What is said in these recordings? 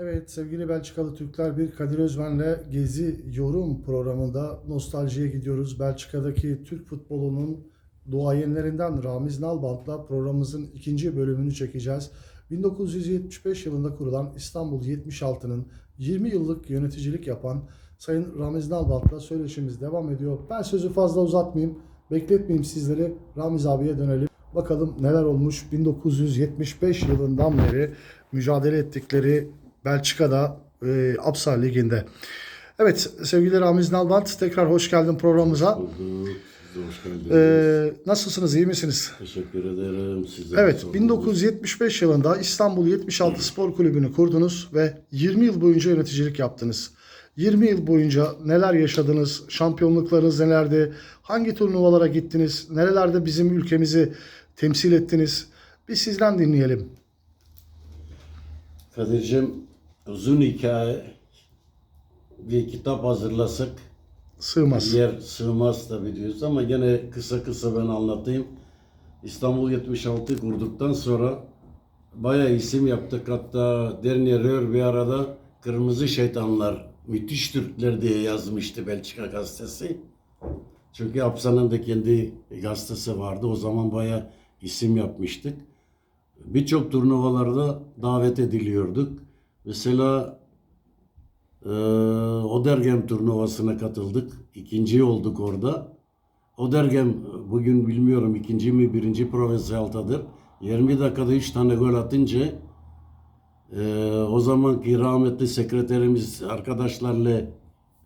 Evet sevgili Belçikalı Türkler bir Kadir Özmen'le Gezi Yorum programında nostaljiye gidiyoruz. Belçika'daki Türk futbolunun duayenlerinden Ramiz Nalbant'la programımızın ikinci bölümünü çekeceğiz. 1975 yılında kurulan İstanbul 76'nın 20 yıllık yöneticilik yapan Sayın Ramiz Nalbant'la söyleşimiz devam ediyor. Ben sözü fazla uzatmayayım, bekletmeyeyim sizleri. Ramiz abiye dönelim. Bakalım neler olmuş 1975 yılından beri mücadele ettikleri Belçika'da e, Absa Ligi'nde. Evet sevgili Ramiz Nalbant tekrar hoş geldin programımıza. Bulduk. Siz de hoş geldiniz. E, nasılsınız iyi misiniz? Teşekkür ederim. Size de Evet sorunuz. 1975 yılında İstanbul 76 Spor Kulübü'nü kurdunuz ve 20 yıl boyunca yöneticilik yaptınız. 20 yıl boyunca neler yaşadınız? Şampiyonluklarınız nelerdi? Hangi turnuvalara gittiniz? Nerelerde bizim ülkemizi temsil ettiniz? Biz sizden dinleyelim. Kadir'cim uzun hikaye bir kitap hazırlasak Sığmaz. yer sığmaz tabii diyoruz ama gene kısa kısa ben anlatayım. İstanbul 76 kurduktan sonra bayağı isim yaptık. Hatta Dernier Röhr bir arada Kırmızı Şeytanlar, Müthiş Türkler diye yazmıştı Belçika gazetesi. Çünkü Apsa'nın da kendi gazetesi vardı. O zaman bayağı isim yapmıştık. Birçok turnuvalarda davet ediliyorduk. Mesela eee Odergem turnuvasına katıldık. İkinci olduk orada. Odergem bugün bilmiyorum ikinci mi birinci provinsiyaltadır. 20 dakikada 3 tane gol atınca eee, o zamanki rahmetli sekreterimiz arkadaşlarla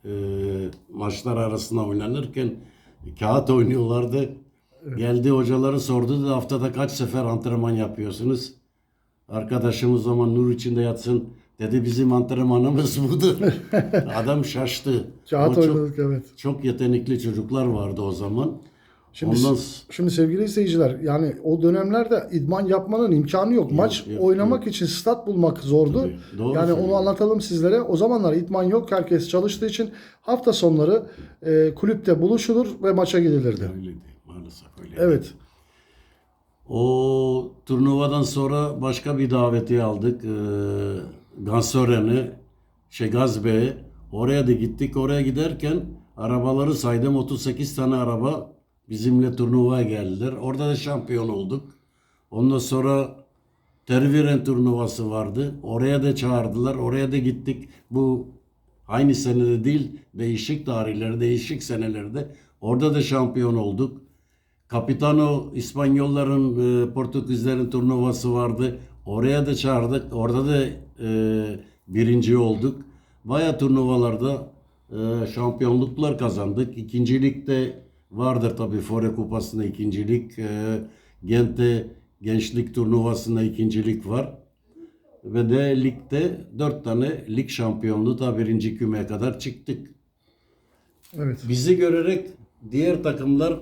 eee, maçlar arasında oynanırken kağıt oynuyorlardı. Geldi hocaları sordu da haftada kaç sefer antrenman yapıyorsunuz? Arkadaşım o zaman nur içinde yatsın. Dedi bizim antrenmanımız budur. Adam şaştı. Kağıt Ama çok, oynadık evet. çok yetenekli çocuklar vardı o zaman. Şimdi, Ondan şimdi sevgili izleyiciler yani o dönemlerde idman yapmanın imkanı yok. Maç yok, oynamak için stat bulmak zordu. Tabii, doğru yani onu anlatalım sizlere. O zamanlar idman yok. Herkes çalıştığı için hafta sonları e, kulüpte buluşulur ve maça gidilirdi. öyleydi. Maalesef öyleydi. Evet. O turnuvadan sonra başka bir daveti aldık. Ee, Gansören'e, şey Gazbe'ye. Oraya da gittik. Oraya giderken arabaları saydım. 38 tane araba bizimle turnuvaya geldiler. Orada da şampiyon olduk. Ondan sonra Terviren turnuvası vardı. Oraya da çağırdılar. Oraya da gittik. Bu aynı senede değil, değişik tarihler, değişik senelerde. Orada da şampiyon olduk. Capitano İspanyolların, e, Portekizlerin turnuvası vardı. Oraya da çağırdık. Orada da e, birinci olduk. Baya turnuvalarda e, şampiyonluklar kazandık. İkincilikte vardır tabii Fore Kupası'nda ikincilik. E, Gent'te gençlik turnuvasında ikincilik var. Ve de ligde dört tane lig şampiyonluğu da birinci kümeye kadar çıktık. Evet. Bizi görerek diğer takımlar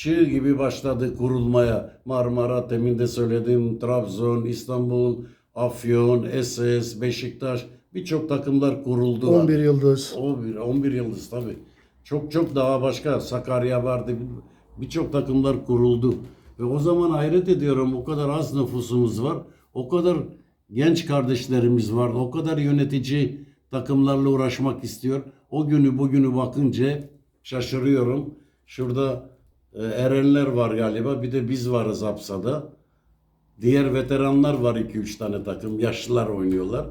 çığ gibi başladı kurulmaya. Marmara, demin de söyledim, Trabzon, İstanbul, Afyon, SS, Beşiktaş birçok takımlar kuruldu. 11 yıldız. 11, 11 yıldız tabii. Çok çok daha başka Sakarya vardı. Birçok takımlar kuruldu. Ve o zaman hayret ediyorum o kadar az nüfusumuz var. O kadar genç kardeşlerimiz var. O kadar yönetici takımlarla uğraşmak istiyor. O günü bugünü bakınca şaşırıyorum. Şurada Erenler var galiba. Bir de biz varız Apsa'da. Diğer veteranlar var 2-3 tane takım. Yaşlılar oynuyorlar.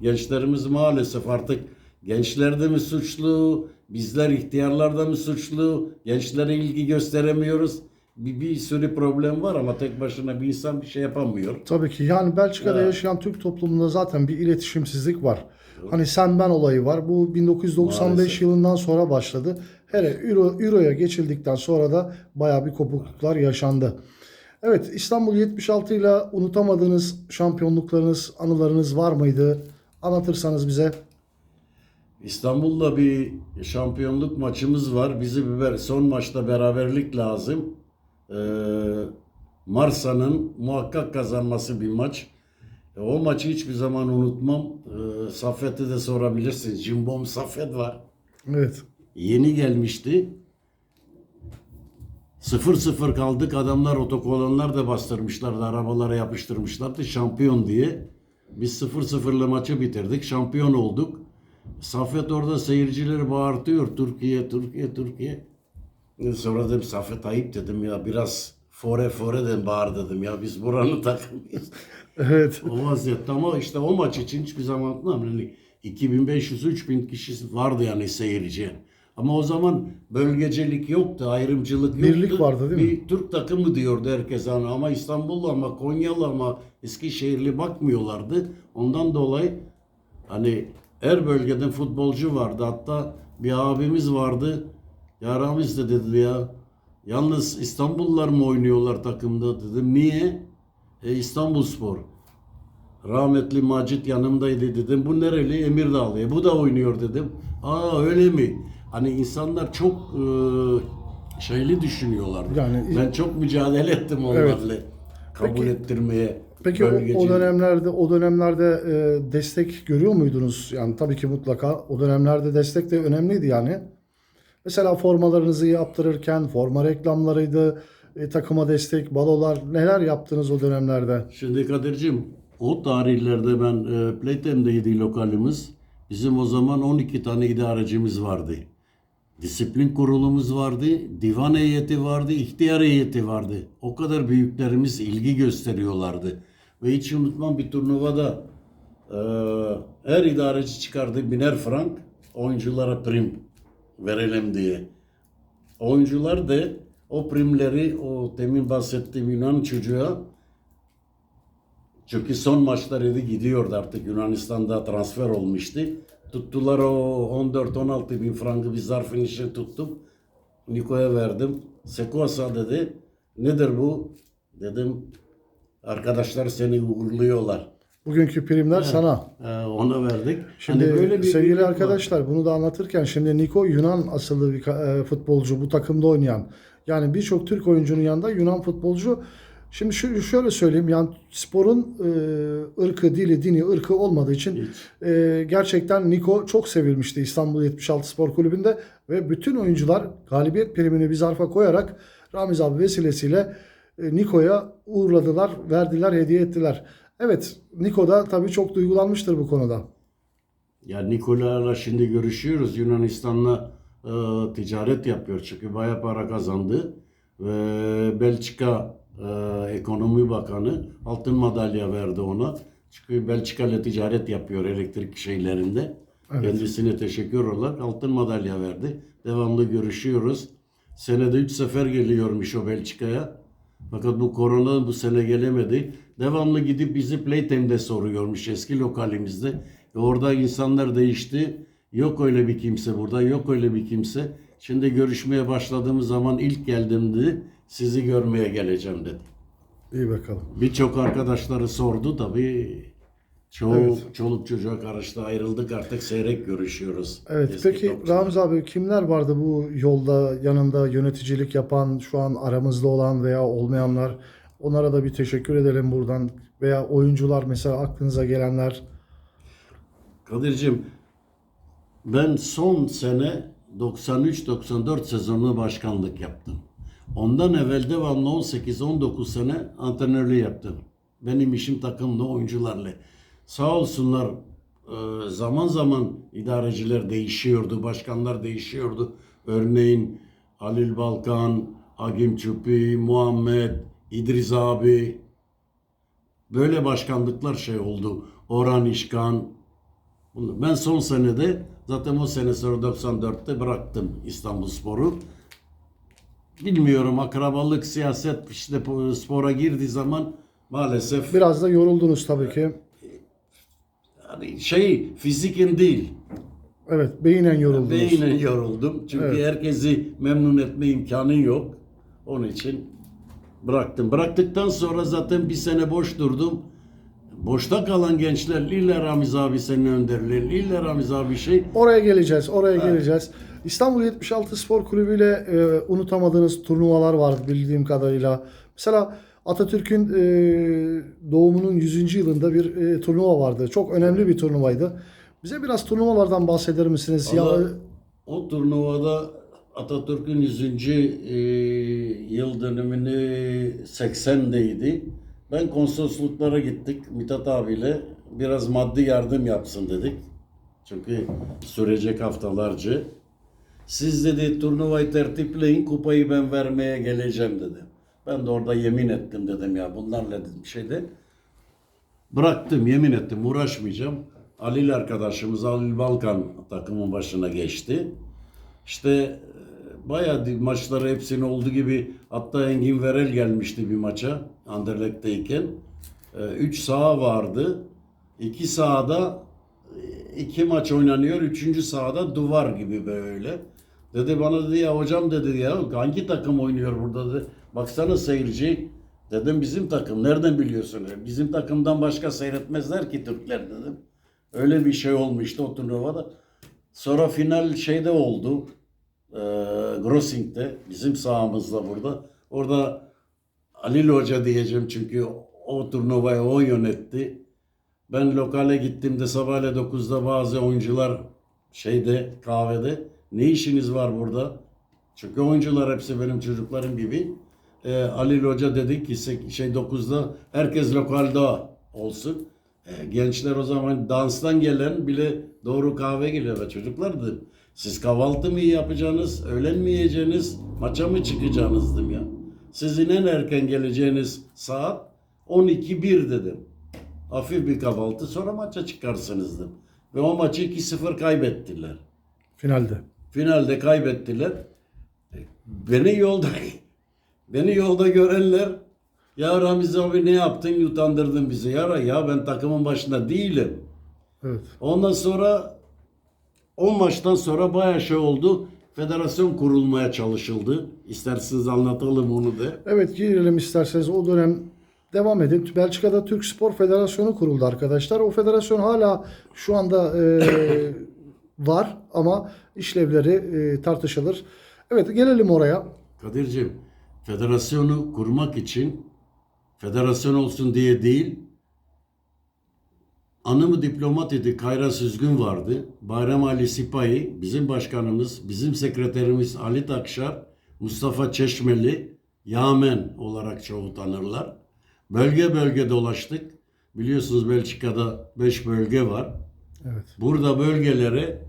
Gençlerimiz maalesef artık gençler de mi suçlu, bizler ihtiyarlar da mı suçlu, gençlere ilgi gösteremiyoruz. Bir, bir sürü problem var ama tek başına bir insan bir şey yapamıyor. Tabii ki yani Belçika'da Ya. yaşayan Türk toplumunda zaten bir iletişimsizlik var. Hani sen ben olayı var. Bu 1995 Maalesef. yılından sonra başladı. Hele Euro, Euro'ya geçildikten sonra da bayağı bir kopukluklar yaşandı. Evet İstanbul 76 ile unutamadığınız şampiyonluklarınız, anılarınız var mıydı? Anlatırsanız bize. İstanbul'da bir şampiyonluk maçımız var. Bizi bir son maçta beraberlik lazım. Ee, Marsa'nın muhakkak kazanması bir maç. E, o maçı hiçbir zaman unutmam. Ee, Saffet'e de sorabilirsiniz. Cimbom Saffet var. Evet. Yeni gelmişti. 0-0 kaldık. Adamlar otokolonlar da bastırmışlardı. Arabalara yapıştırmışlardı. Şampiyon diye. Biz 0-0'lı maçı bitirdik. Şampiyon olduk. Safet orada seyircileri bağırtıyor. Türkiye, Türkiye, Türkiye. Sonra dedim Safet ayıp dedim ya biraz fore fore dedim bağır dedim ya biz buranın takımıyız. Evet. o vaziyette ama işte o maç için hiçbir zaman. Yani 2500-3000 kişi vardı yani seyirci. Ama o zaman bölgecelik yoktu, ayrımcılık yoktu. Birlik vardı değil mi? Bir Türk takımı diyordu herkes hani ama İstanbullu ama Konyalı ama Eskişehirli bakmıyorlardı. Ondan dolayı hani her bölgeden futbolcu vardı. Hatta bir abimiz vardı. Ya Ramiz de dedi ya. Yalnız İstanbullular mı oynuyorlar takımda dedim. Niye? E, İstanbul Spor. Rahmetli Macit yanımdaydı dedim. Bu nereli? Emirdağlı. E, bu da oynuyor dedim. Aa öyle mi? Hani insanlar çok e, şeyli düşünüyorlar. Yani- ben çok mücadele ettim onlarla. Kabul Peki- ettirmeye. Peki o, o dönemlerde o dönemlerde e, destek görüyor muydunuz? Yani tabii ki mutlaka o dönemlerde destek de önemliydi yani. Mesela formalarınızı yaptırırken forma reklamlarıydı, e, takıma destek, balolar neler yaptınız o dönemlerde? Şimdi Kadir'cim o tarihlerde ben e, Playtime'deydi lokalimiz. Bizim o zaman 12 tane idarecimiz vardı. Disiplin kurulumuz vardı, divan heyeti vardı, ihtiyar heyeti vardı. O kadar büyüklerimiz ilgi gösteriyorlardı. Ve hiç unutmam bir turnuvada e, her idareci çıkardı biner frank oyunculara prim verelim diye. Oyuncular da o primleri o demin bahsettiğim Yunan çocuğa çünkü son maçlarıydı gidiyordu artık Yunanistan'da transfer olmuştu. Tuttular o 14-16 bin frangı bir zarfın içine tuttum. Niko'ya verdim. Sekosa dedi. Nedir bu? Dedim arkadaşlar seni uğurluyorlar. Bugünkü primler sana. Ee, ona verdik. Şimdi Hani böyle bir sevgili var. arkadaşlar bunu da anlatırken şimdi Niko Yunan asıllı bir e, futbolcu bu takımda oynayan. Yani birçok Türk oyuncunun yanında Yunan futbolcu. Şimdi şu, şöyle söyleyeyim yani sporun e, ırkı, dili, dini, ırkı olmadığı için e, gerçekten Niko çok sevilmişti İstanbul 76 Spor Kulübü'nde ve bütün oyuncular galibiyet primini bir zarfa koyarak Ramiz abi vesilesiyle e, Niko'ya uğurladılar, verdiler, hediye ettiler. Evet, Niko da tabii çok duygulanmıştır bu konuda. Ya Nikola'yla şimdi görüşüyoruz. Yunanistan'la e, ticaret yapıyor çünkü bayağı para kazandı. Ve Belçika e, Ekonomi Bakanı altın madalya verdi ona. Çünkü Belçika ile ticaret yapıyor elektrik şeylerinde. Kendisine teşekkür olarak altın madalya verdi. Devamlı görüşüyoruz. Senede 3 sefer geliyormuş o Belçika'ya. Fakat bu korona bu sene gelemedi. Devamlı gidip bizi Playtime'de soruyormuş eski lokalimizde. Ve orada insanlar değişti. Yok öyle bir kimse burada, yok öyle bir kimse. Şimdi görüşmeye başladığımız zaman ilk geldiğimde sizi görmeye geleceğim dedi. İyi bakalım. Birçok arkadaşları sordu tabii. Çoğu Evet. çoluk çocuğa karıştı ayrıldık artık seyrek görüşüyoruz. Evet Eski peki topçular. Ramiz abi kimler vardı bu yolda yanında yöneticilik yapan şu an aramızda olan veya olmayanlar onlara da bir teşekkür edelim buradan veya oyuncular mesela aklınıza gelenler Kadir'cim ben son sene 93-94 sezonunda başkanlık yaptım. Ondan evvel devamlı 18-19 sene antrenörlüğü yaptım. Benim işim takımla, oyuncularla. Sağ olsunlar e, zaman zaman idareciler değişiyordu, başkanlar değişiyordu. Örneğin Halil Balkan, Agim Çupi, Muhammed, İdris abi, Böyle başkanlıklar şey oldu. Orhan İşkan. Ben son senede zaten o sene sonra 94'te bıraktım İstanbul Sporu. Bilmiyorum akrabalık, siyaset işte spora girdiği zaman maalesef biraz da yoruldunuz tabii ki. Yani şey fizikin değil. Evet beynen yoruldunuz. Beynen yoruldum. Çünkü Evet. herkesi memnun etme imkanı yok. Onun için bıraktım. Bıraktıktan sonra zaten bir sene boş durdum. Boşta kalan gençler illa Ramiz abi senin önderliğin, illa Ramiz abi şey. Oraya geleceğiz, oraya geleceğiz. İstanbul 76 Spor Kulübü ile e, unutamadığınız turnuvalar var bildiğim kadarıyla. Mesela Atatürk'ün e, doğumunun 100. yılında bir e, turnuva vardı. Çok önemli bir turnuvaydı. Bize biraz turnuvalardan bahseder misiniz? Ya, Valla o turnuvada Atatürk'ün 100. e, yıl dönümünü 80'deydi. Ben konsolosluklara gittik Mithat abiyle. biraz maddi yardım yapsın dedik. Çünkü sürecek haftalarca. Siz dedi turnuvayı tertipleyin kupayı ben vermeye geleceğim dedi. Ben de orada yemin ettim dedim ya bunlarla dedim şeyde. Bıraktım yemin ettim uğraşmayacağım. Halil arkadaşımız Halil Balkan takımın başına geçti. İşte e, bayağı maçları hepsini olduğu gibi hatta Engin Verel gelmişti bir maça Anderlecht'teyken. 3 saha vardı. 2 sahada e, iki maç oynanıyor. Üçüncü sahada duvar gibi böyle. Dedi bana dedi ya hocam dedi ya hangi takım oynuyor burada dedi. Baksana seyirci. Dedim bizim takım. Nereden biliyorsun? Bizim takımdan başka seyretmezler ki Türkler dedim. Öyle bir şey olmuştu o turnuvada. Sonra final şeyde oldu. E, Grossing'de. Bizim sahamızda burada. Orada Halil Hoca diyeceğim çünkü o turnuvayı o yönetti. Ben lokale gittiğimde sabahleyin 9'da bazı oyuncular şeyde kahvede ne işiniz var burada? Çünkü oyuncular hepsi benim çocuklarım gibi. Ee, Halil Hoca dedi ki şey 9'da herkes lokalde olsun. Ee, gençler o zaman danstan gelen bile doğru kahve geliyor ve çocuklar dedim. Siz kahvaltı mı yapacaksınız, öğlen mi yiyeceksiniz, maça mı çıkacaksınız dedim ya. Sizin en erken geleceğiniz saat 12.1 dedim. Hafif bir kahvaltı sonra maça çıkarsınız dedim. Ve o maçı 2-0 kaybettiler. Finalde. Finalde kaybettiler. Beni yolda beni yolda görenler ya Ramiz abi ne yaptın utandırdın bizi. Ya ya ben takımın başında değilim. Evet. Ondan sonra o maçtan sonra bayağı şey oldu. Federasyon kurulmaya çalışıldı. İsterseniz anlatalım onu da. Evet girelim isterseniz o dönem devam edin. Belçika'da Türk Spor Federasyonu kuruldu arkadaşlar. O federasyon hala şu anda e, var ama işlevleri e, tartışılır. Evet gelelim oraya. Kadir'cim federasyonu kurmak için federasyon olsun diye değil anımı diplomat idi Kayra Süzgün vardı. Bayram Ali Sipahi bizim başkanımız, bizim sekreterimiz Ali Takşar, Mustafa Çeşmeli, Yamen olarak çoğu tanırlar. Bölge bölge dolaştık. Biliyorsunuz Belçika'da 5 bölge var. Evet. Burada bölgelere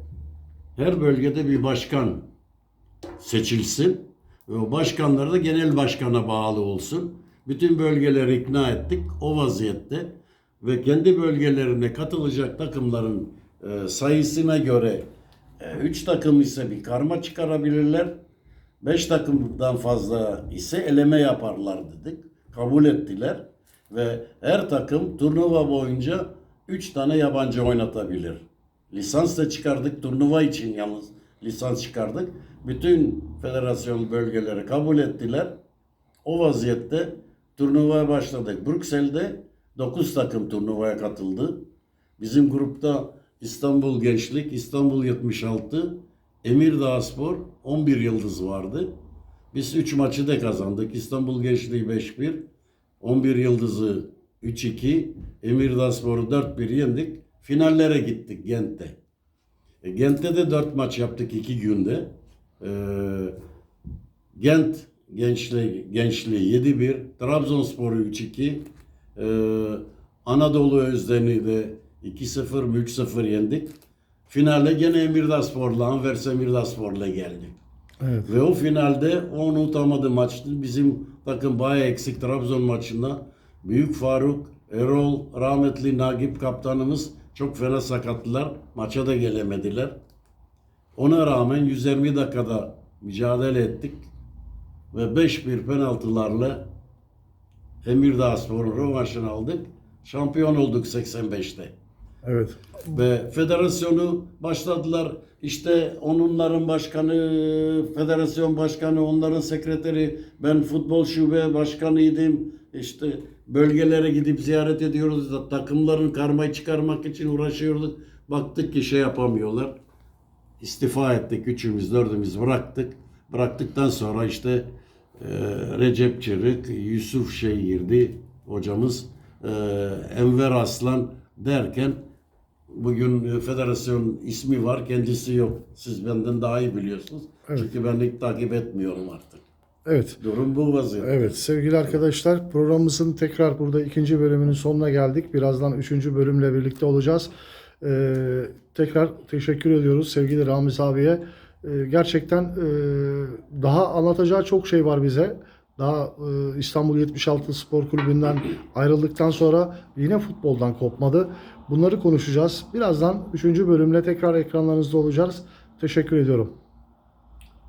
her bölgede bir başkan seçilsin ve o başkanlar da genel başkana bağlı olsun. Bütün bölgeleri ikna ettik o vaziyette ve kendi bölgelerine katılacak takımların e, sayısına göre 3 takım ise bir karma çıkarabilirler. 5 takımdan fazla ise eleme yaparlar dedik. Kabul ettiler ve her takım turnuva boyunca 3 tane yabancı oynatabilir. Lisans da çıkardık turnuva için yalnız lisans çıkardık. Bütün federasyon bölgeleri kabul ettiler. O vaziyette turnuvaya başladık. Brüksel'de 9 takım turnuvaya katıldı. Bizim grupta İstanbul Gençlik, İstanbul 76, Emirdağ Spor 11 yıldız vardı. Biz 3 maçı da kazandık. İstanbul Gençliği 5-1, 11 yıldızı 3-2, Emirdağ Spor'u 4-1 yendik. Finallere gittik Gent'te. E, Gent'te de 4 maç yaptık 2 günde. Ee, Gent Gençliği, Gençliği 7-1, Trabzonspor'u 3-2, ee, Anadolu Özden'i de 2-0 mü 3-0 yendik. Finale gene Emirdaspor'la, Anvers Emirdaspor'la geldik. Evet. Ve o finalde o unutamadığım maçtı. Bizim takım bayağı eksik Trabzon maçında. Büyük Faruk, Erol, rahmetli Nagip kaptanımız çok fena sakattılar. Maça da gelemediler. Ona rağmen 120 dakikada mücadele ettik. Ve 5-1 penaltılarla Emirdağ Spor'un rövanşını aldık. Şampiyon olduk 85'te. Evet. Ve federasyonu başladılar. İşte onların başkanı, federasyon başkanı, onların sekreteri, ben futbol şube başkanıydım. İşte bölgelere gidip ziyaret ediyoruz da takımların karmayı çıkarmak için uğraşıyorduk. Baktık ki şey yapamıyorlar. İstifa ettik üçümüz, dördümüz bıraktık. Bıraktıktan sonra işte e, Recep Çırık, Yusuf şey girdi hocamız, e, Enver Aslan derken bugün e, federasyon ismi var, kendisi yok. Siz benden daha iyi biliyorsunuz. Evet. Çünkü ben hiç takip etmiyorum artık. Evet. Durum bu vaziyette. Evet sevgili arkadaşlar programımızın tekrar burada ikinci bölümünün sonuna geldik. Birazdan üçüncü bölümle birlikte olacağız. Ee, tekrar teşekkür ediyoruz sevgili Ramiz abiye. Ee, gerçekten e, daha anlatacağı çok şey var bize. Daha e, İstanbul 76 Spor Kulübü'nden ayrıldıktan sonra yine futboldan kopmadı. Bunları konuşacağız. Birazdan üçüncü bölümle tekrar ekranlarınızda olacağız. Teşekkür ediyorum.